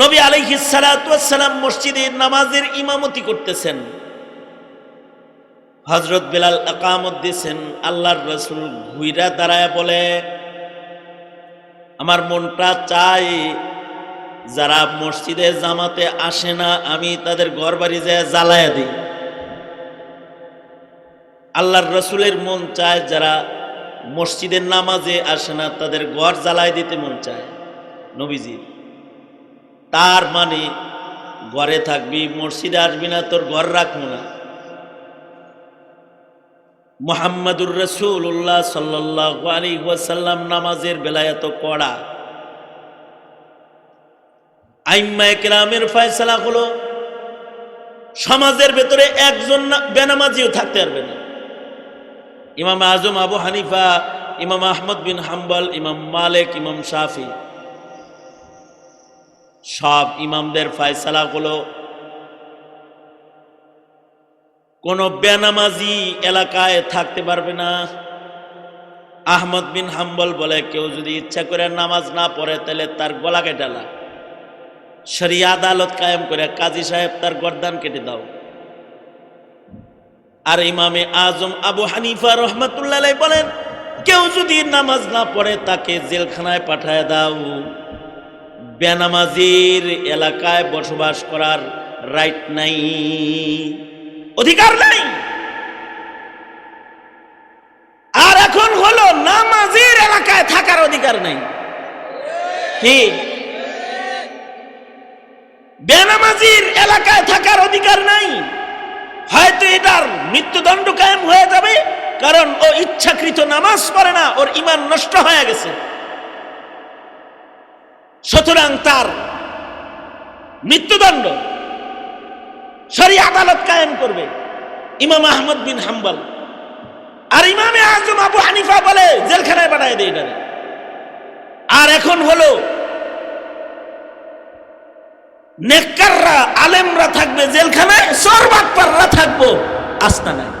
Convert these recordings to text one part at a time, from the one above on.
নবী আলহিসালাম মসজিদে নামাজের ইমামতি করতেছেন। হজরত বেলাল একামত দিয়েছেন, আল্লাহর রসুল ঘুইরা দাঁড়ায় বলে, আমার মনটা চাই, যারা মসজিদে জামাতে আসে না, আমি তাদের ঘর বাড়ি যায় জ্বালায় দিই। আল্লাহর রসুলের মন চায় যারা মসজিদের নামাজে আসে না, তাদের ঘর জ্বালায় দিতে মন চায়। নবীজির তার মানে ঘরে থাকবি, মসজিদে আসবি না, তোর ঘর রাখব না। মোহাম্মদুর রসুল্লাহ সাল্লাহ নামাজের বেলায় এত কড়া। কেরামের ফয়সালা হলো, সমাজের ভেতরে একজন বেনামাজিও থাকতে পারবে না। ইমাম আজম আবু হানিফা, ইমাম আহমদ বিন হাম্বল, ইমাম মালিক, ইমাম শাফি। সব ইমামদের ফয়সালা কোন বেনামাজি এলাকায় থাকতে পারবে না। আহমদ বিন হাম্বল বলে, কেউ যদি ইচ্ছা করে নামাজ না পড়ে, তাহলে তার গলা কেটালা শরিয়া আদালত কায়েম করে, কাজী সাহেব তার গরদান কেটে দাও। আর ইমামে আজম আবু হানিফা রহমতুল্লাহ বলেন, কেউ যদি নামাজ না পড়ে, তাকে জেলখানায় পাঠায় দাও। বেনামাজির এলাকায় বসবাস করার রাইট নাই। অধিকার নাই। আর এখন হলো নামাজির এলাকায় থাকার অধিকার নাই। কি? বেনামাজির এলাকায় থাকার অধিকার নাই। হয়তো এটার মৃত্যুদণ্ড কায়েম হয়ে যাবে, কারণ ও ইচ্ছাকৃত নামাজ পড়ে না, ওর ইমান নষ্ট হয়ে গেছে। সুতরাং তার মৃত্যুদণ্ড সরি আদালত কায়েম করবে। ইমাম আহমদ বিন হাম্বল। আর ইমামে আজম আবু হানিফা বলে, জেলখানায় পাঠায় দেয় এটারে আর এখন হলো, নেককাররা, আলেমরা থাকবে জেলখানায় সরবাটপাররা থাকব আস্তানায়।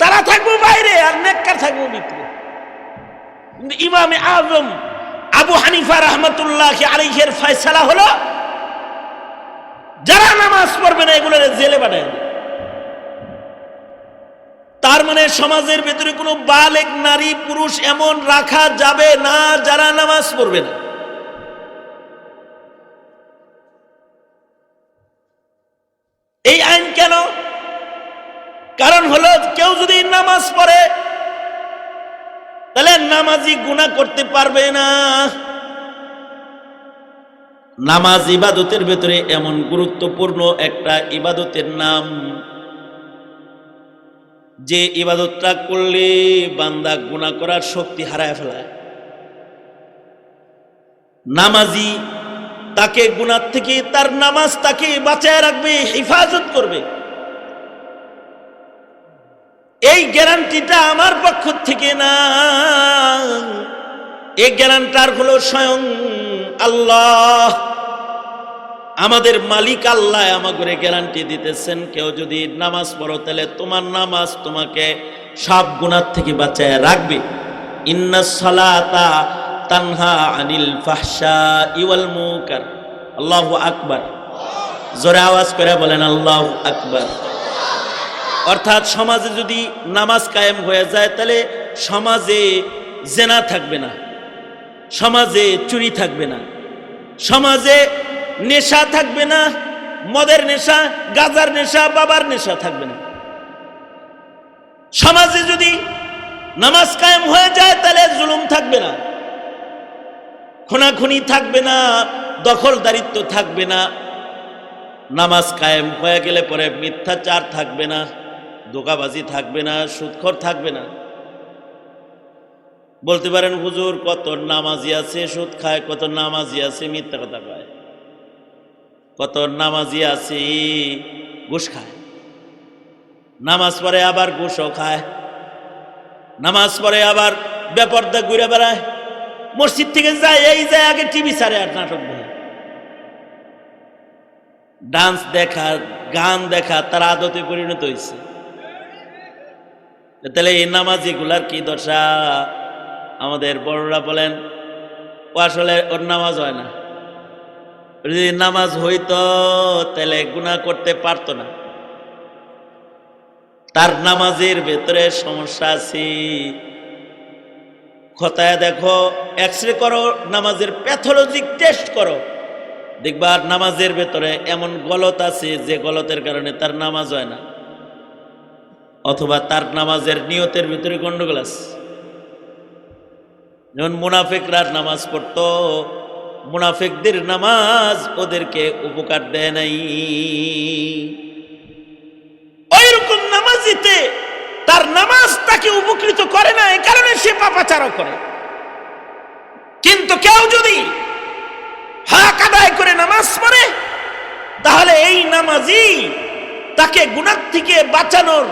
তারা থাকব বাইরে, আর নেককার থাকব কিন্তু ইমামে আজম আবু হানিফা রহমতুল্লাহ আলিহের ফয়সালা হলো, যারা নামাজ পড়বে না, এগুলো জেলে পাঠায় তার মানে সমাজের ভেতরে কোনো বালেক, নারী, পুরুষ এমন রাখা যাবে না, যারা নামাজ পড়বে না। এই আইন কেন? কারণ হলো, কেউ যদি নামাজ পড়ে তাহলে নামাজি গুণা করতে পারবে না। নামাজ ইবাদতের ভেতরে এমন গুরুত্বপূর্ণ একটা ইবাদতের নাম। যে ইবাদতটা করলে বান্দা গুণা করার শক্তি হারায় ফেলায় নামাজি তাকে গুণার থেকে তার নামাজ তাকে বাঁচায় রাখবে, হেফাজত করবে। এই গ্যারান্টিটা আমার পক্ষ থেকে না। এই গ্যারান্টার হলো স্বয়ং আল্লাহ। আমাদের মালিক আল্লাহ আমাকে গ্যারান্টি দিতেছেন। কেউ যদি নামাজ পড়ো, তাহলে তোমার নামাজ তোমাকে সব গুণার থেকে বাঁচায় রাখবে। তানহা আনিল আল্লাহু আকবার। জোরে আওয়াজ করে বলেন, আল্লাহ আকবার। অর্থাৎ সমাজে যদি নামাজ কায়েম হয়ে যায়, তাহলে সমাজে জেনা থাকবে না, সমাজে চুরি থাকবে না, সমাজে নেশা থাকবে না, মদের নেশা, গাজার নেশা, বাবার নেশা থাকবে না। সমাজে যদি নামাজ কায়েম হয়ে যায়, তাহলে জুলুম থাকবে না, খুনাখুনি থাকবে না দখলদারিত্ব থাকবে না, নামাজ কায়েম হয়ে গেলে পরে মিথ্যাচার থাকবে না। দোকাবাজি থাকবে না, সুৎখর থাকবে না। বলতে পারেন, হুজুর, কত নামাজি আছে, সুদ খায়, কত নামাজি আছে, মিথ্যা কথা কয়। কত নামাজি আছে, ঘুষ খায়। নামাজ পড়ে আবার ঘুষও খায়। নামাজ পড়ে আবার বেপর্দা ঘুরে বেড়ায়। মসজিদ থেকে যায়, এই যায়, আগে টিভি ছাড়ে আর নাটক দেখে। ডান্স দেখা, গান দেখা, তার আদতে পরিণত হয়েছে তাহলে এই নামাজিগুলার কি দশা? আমাদের বড়রা বলেন, ও আসলে ওর নামাজ হয় না। যদি নামাজ হইতো, তাহলে গুনাহ করতে পারতো না। তার নামাজের ভেতরে সমস্যা আছে। খতায় দেখো এক্স রে করো, নামাজের প্যাথোলজিক টেস্ট করো। দেখবার নামাজের ভেতরে এমন গলত আছে যে গলতের কারণে তার নামাজ হয় না। অথবা তার নামাজের নিয়তের ভিতরে গন্ডগোল আছে। যেমন মুনাফিকরা নামাজ পড়তো, মুনাফিকদের নামাজ ওদেরকে উপকার দেয় নাই। ওইরকম নামাজিতে তার নামাজ তাকে উপকৃত করে না এই কারণে সে পাপাচারও করে। কিন্তু কেউ যদি হক আদায় করে নামাজ পড়ে, তাহলে এই নামাজই তাকে গুণার থেকে বাঁচানোর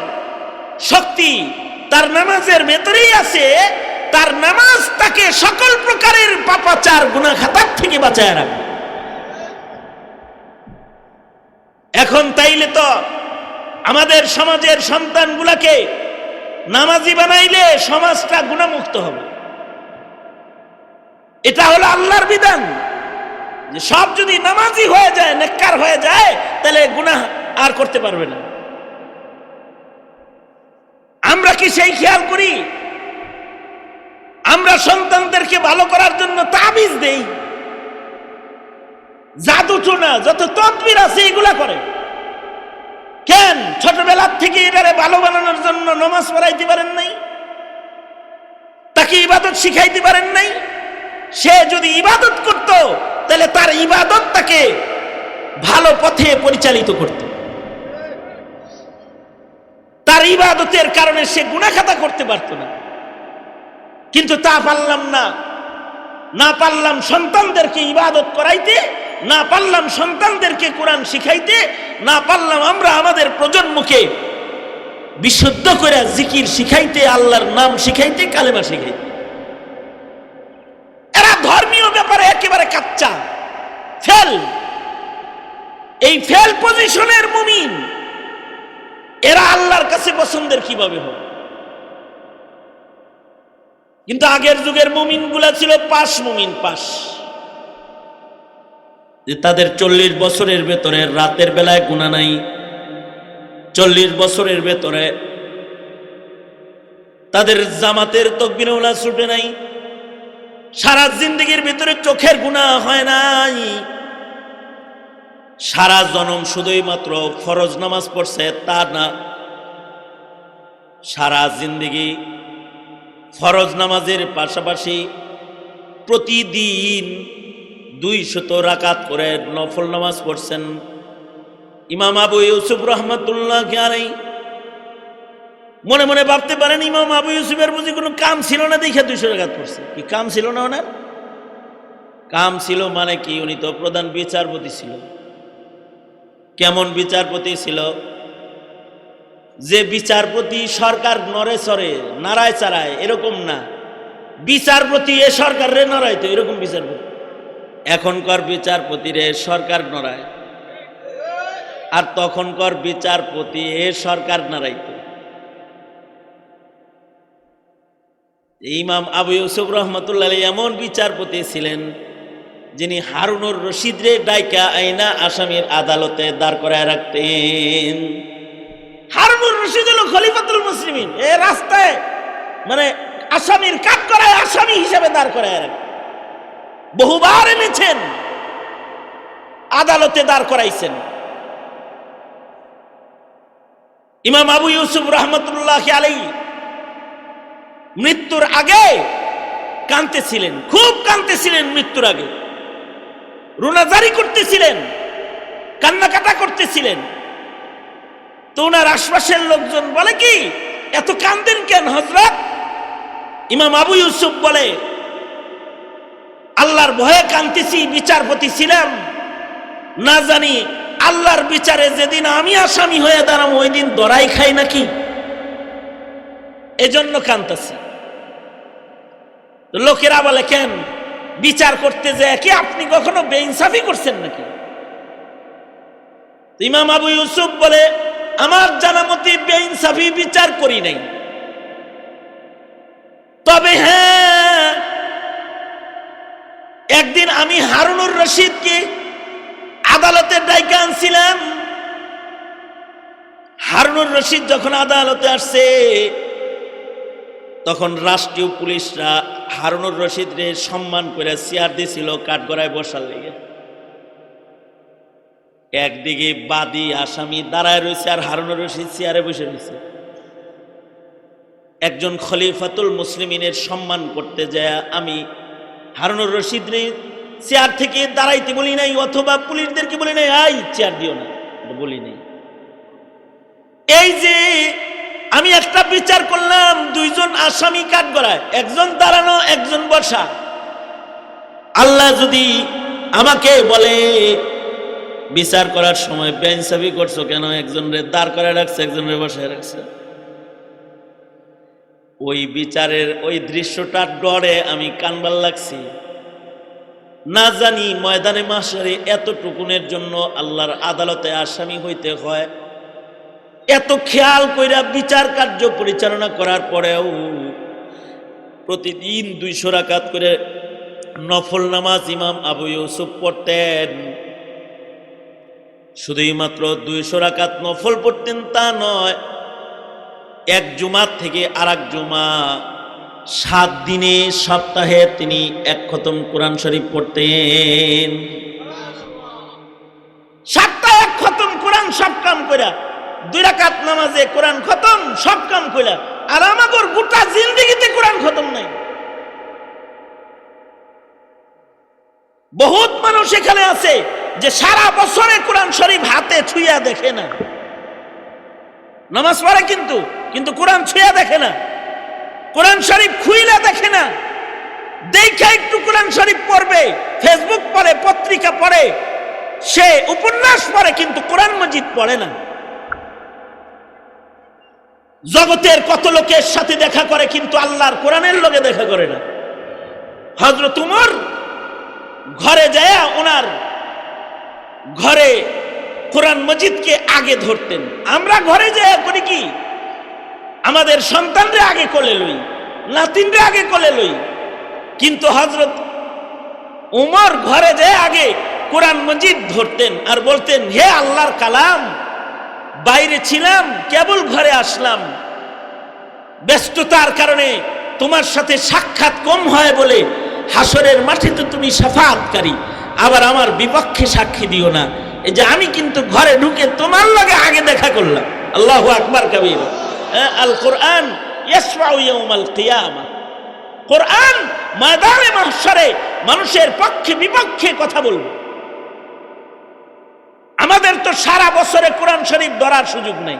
শক্তি তার নামাজের ভেতরেই আছে, তার নামাজ তাকে সকল প্রকারের পাপাচার গুণা খাতার থেকে বাঁচায় রাখবে। এখন তাইলে তো আমাদের সমাজের সন্তানগুলাকে নামাজি বানাইলে সমাজটা গুণামুক্ত হবে। এটা হলো আল্লাহর বিধান। যে সব যদি নামাজি হয়ে যায়, নেককার হয়ে যায়, তাহলে গুনাহ আর করতে পারবে না। আমরা কি সেই খেয়াল করি? আমরা সন্তানদেরকে ভালো করার জন্য তাবিজ দেই। জাদু চুনা, যত তদবির আছে এগুলা করে। কেন? ছোটবেলার থেকে এটারে ভালো বানানোর জন্য নমাজ পড়াইতে পারেন নাই? তাকে ইবাদত শিখাইতে পারেন নাই? সে যদি ইবাদত করত, তাহলে তার ইবাদত তাকে ভালো পথে পরিচালিত করত। তার ইবাদতের কারণে সে গুণাখাতা করতে পারত না। কিন্তু তা পারলাম না। না পারলাম সন্তানদেরকে ইবাদত করাইতে, না পারলাম সন্তানদেরকে কোরআন শিখাইতে, না পারলাম আমরা আমাদের প্রজন্মকে বিশুদ্ধ করে জিকির শিখাইতে, আল্লাহর নাম শিখাইতে, কালেমা শিখাইতে। এরা ধর্মীয় ব্যাপারে একেবারে কাচ্চা। ফেল। এই ফেল পজিশনের মুমিন এরা আল্লাহর কাছে পছন্দের কীভাবে হবে? কিন্তু আগের যুগের মুমিনগুলা ছিল পাশ মুমিন, পাশ। যে তাদের চল্লিশ বছরের ভেতরে রাতের বেলায় গুণা নাই, চল্লিশ বছরের ভেতরে তাদের জামাতের তকবিরওয়ালা ছুটে নাই, সারা জিন্দগির ভিতরে চোখের গুণা হয় নাই। সারা জনম শুধুই মাত্র ফরজ নামাজ পড়ছে, তা না, সারা জিন্দগি ফরজ নামাজের পাশাপাশি প্রতিদিন দুই শত রাকাত করে নফল নামাজ পড়ছেন ইমাম আবু ইউসুফ রহমতুল্লাহ আলাই মনে মনে ভাবতে পারেন, ইমাম আবু ইউসুফের বুঝি কোনো কাম ছিল না দেখে দুইশো রাকাত পড়ছে। কি কাম ছিল না ওনার? কাম ছিল মানে কি, উনি তো প্রধান বিচারপতি ছিল। কেমন বিচারপতি ছিল? যে বিচারপতি সরকার নড়ে চড়ে, নাড়ায় চাড়ায়, এরকম না। বিচারপতি এ সরকার রে নড়ায় তো, এরকম বিচারপতি। এখনকার বিচারপতি রে সরকার নড়ায়। আর তখনকার বিচারপতি এ সরকার নাড়াইতো ইমাম আবু ইউসুফ রহমতুল্লাহ এমন বিচারপতি ছিলেন যিনি হারুনুর রশিদ রে ডাইকা আইনা আসামির আদালতে দাঁড় করায় রাখতেন। হারুনুর রশিদ হলো খলিফাতুল মুসলিমিন। এ রাস্তায় মানে আসামির কাট করায় আসামি হিসেবে দাঁড় করায় রাখতেন। বহুবার এনেছেন, আদালতে দাঁড় করাইছেন। ইমাম আবু ইউসুফ রহমতুল্লাহ আলাই মৃত্যুর আগে কাঁদতেছিলেন, খুব কাঁদতেছিলেন মৃত্যুর আগে। রুনাজারি করতেছিলেন, কান্নাকাটা করতেছিলেন। তো ওনার আশপাশের লোকজন বলে কি, এত কান্দেন কেন হজরত ইমাম আবু ইউসুফ বলে, আল্লাহর ভয়ে কান্তিছি বিচারপতি ছিলাম। না জানি আল্লাহর বিচারে যেদিন আমি আসামি হয়ে দাঁড়াম ওই দিন দরাই খাই নাকি? এজন্য কান্তাছি লোকেরা বলে, কেন? বিচার করতে যে কি আপনি কখনো বেইনসাফি করছেন নাকি? ইমাম আবু ইউসুফ বলে, আমার জানামতি বেইনসাফি বিচার করি নাই। তবে হ্যাঁ একদিন আমি হারুনুর রশিদকে আদালতে ডাইকা আনছিলাম। হারুনুর রশিদ যখন আদালতে আসছে তখন রাষ্ট্রীয় পুলিশরা হারুনুর রশিদরে সম্মান করে চেয়ার দিছিল কাঠগড়ায় বসার লেগে। একদিকে বাদী আসামি দাঁড়ায় রয়েছে আর হারুনুর রশিদ চেয়ারে বসে রয়েছে। একজন খলিফাতুল মুসলিমিনের সম্মান করতে যায়, আমি হারুনুর রশিদ রে চেয়ার থেকে দাঁড়াইতে বলি নাই অথবা পুলিশদেরকে বলি নাই, আই, চেয়ার দিও না। বলি নাই। এই যে আমি একটা বিচার করলাম, দুইজন আসামি কাঠ গড়ায় একজন দাঁড়ানো, একজন বসা। আল্লাহ যদি আমাকে বলে, বিচার করার সময় বেঞ্চাবি করছ কেন? একজনরে দাঁড় করে রাখছে একজনের বসায় রাখছে। ওই বিচারের ওই দৃশ্যটার ডরে আমি কানবার লাগছি। না জানি ময়দানে মাসারে এতটুকুনের জন্য আল্লাহর আদালতে আসামি হইতে হয়। এত খেয়াল কইরা বিচার কার্য পরিচালনা করার পরেও প্রতিদিন দুইশো রাকাত করে নফল নামাজ ইমাম আবু ইউসুফ পড়তেন। শুধুই মাত্র দুইশো রাকাত নফল পড়তেন তা নয়, এক জুমার থেকে আর জুমা, সাত দিনে সপ্তাহে তিনি এক খতম কোরআন শরীফ পড়তেন। সাতটা এক খতম কোরআন সব কাম কইরা দুই রাকাত নামাজে কোরআন খতম, সব কাম কইরা আর আমাগর গোটা জিন্দিগিতে কোরআন খতম নাই। বহুত মানুষ এখানে আছে যে সারা বছরে কোরআন শরীফ হাতে ছুঁয়া দেখে না। নামাজ পড়ে কিন্তু কিন্তু কোরআন ছুঁয়া দেখে না। কোরআন শরীফ খুইলা দেখে না। দেখা একটু কোরআন শরীফ পড়বে, ফেসবুক পড়ে, পত্রিকা পড়ে, সে উপন্যাস পড়ে, কিন্তু কোরআন মজিদ পড়ে না। জগতের কত লোকের সাথে দেখা করে কিন্তু আল্লাহর কোরআনের লোকে দেখা করে না। হজরত উমর ঘরে যায় ওনার ঘরে কোরআন মজিদকে আগে ধরতেন। আমরা ঘরে যায় করি কি? আমাদের সন্তানরে আগে কোলে লই, নাতিনরে আগে কোলে লই। কিন্তু হজরত উমর ঘরে যায় আগে কোরআন মজিদ ধরতেন আর বলতেন, হে আল্লাহর কালাম বাইরে ছিলাম, কেবল ঘরে আসলাম। ব্যস্ততার কারণে তোমার সাথে সাক্ষাৎ কম হয় বলে হাসরের মাঠে তো তুমি সাফাতকারী, আবার আমার বিপক্ষে সাক্ষী দিও না। এই যে আমি কিন্তু ঘরে ঢুকে তোমার লগে আগে দেখা করলাম। আল্লাহ আকবার কবির। আল কোরআন কোরআন মানুষের পক্ষে বিপক্ষে কথা বলবে। আমাদের তো সারা বছরে কোরআন শরীফ ধরার সুযোগ নেই।